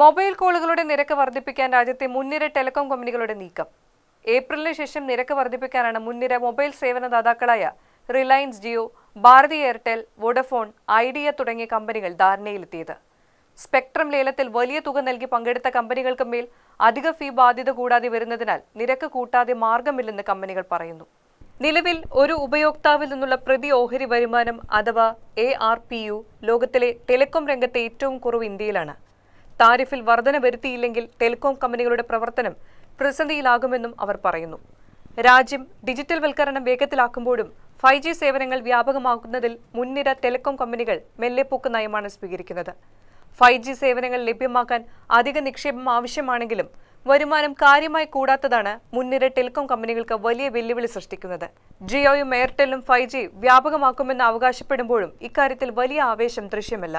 Mobile കോളുകളുടെ നിരക്ക് വർദ്ധിപ്പിക്കാൻ രാജ്യത്തെ മുൻനിര ടെലികോം കമ്പനികളുടെ നീക്കം. ഏപ്രിലിന് ശേഷം നിരക്ക് വർദ്ധിപ്പിക്കാനാണ് മുൻനിര mobile സേവനദാതാക്കളായ Reliance Jio Bharti Airtel Vodafone Idea തുടങ്ങിയ കമ്പനികൾ ധാരണയിലെത്തിയത്. സ്പെക്ട്രം ലേലത്തിൽ വലിയ തുക നൽകി പങ്കെടുത്ത കമ്പനികൾക്ക് മേൽ അധിക ഫീ ബാധ്യത കൂടാതെ വരുന്നതിനാൽ നിരക്ക് കൂട്ടാതെ മാർഗമില്ലെന്ന് കമ്പനികൾ പറയുന്നു. നിലവിൽ ഒരു ഉപയോക്താവിൽ നിന്നുള്ള പ്രതി ഓഹരി വരുമാനം അഥവാ എ ആർ പി യു ലോകത്തിലെ ടെലികോം രംഗത്തെ ഏറ്റവും കുറവ് ഇന്ത്യയിലാണ്. താരിഫിൽ വർധന വരുത്തിയില്ലെങ്കിൽ ടെലികോം കമ്പനികളുടെ പ്രവർത്തനം പ്രതിസന്ധിയിലാകുമെന്നും അവർ പറയുന്നു. രാജ്യം ഡിജിറ്റൽ വൽക്കരണം വേഗത്തിലാക്കുമ്പോഴും ഫൈവ് ജി സേവനങ്ങൾ വ്യാപകമാക്കുന്നതിൽ മുൻനിര ടെലികോം കമ്പനികൾ മെല്ലെപ്പോക്ക് നയമാണ് സ്വീകരിക്കുന്നത്. ഫൈവ് ജി സേവനങ്ങൾ ലഭ്യമാക്കാൻ അധിക നിക്ഷേപം ആവശ്യമാണെങ്കിലും വരുമാനം കാര്യമായി കൂടാത്തതാണ് മുൻനിര ടെലികോം കമ്പനികൾക്ക് വലിയ വെല്ലുവിളി സൃഷ്ടിക്കുന്നത്. ജിയോയും എയർടെല്ലും ഫൈവ് ജി വ്യാപകമാക്കുമെന്ന് അവകാശപ്പെടുമ്പോഴും ഇക്കാര്യത്തിൽ വലിയ ആവേശം ദൃശ്യമല്ല.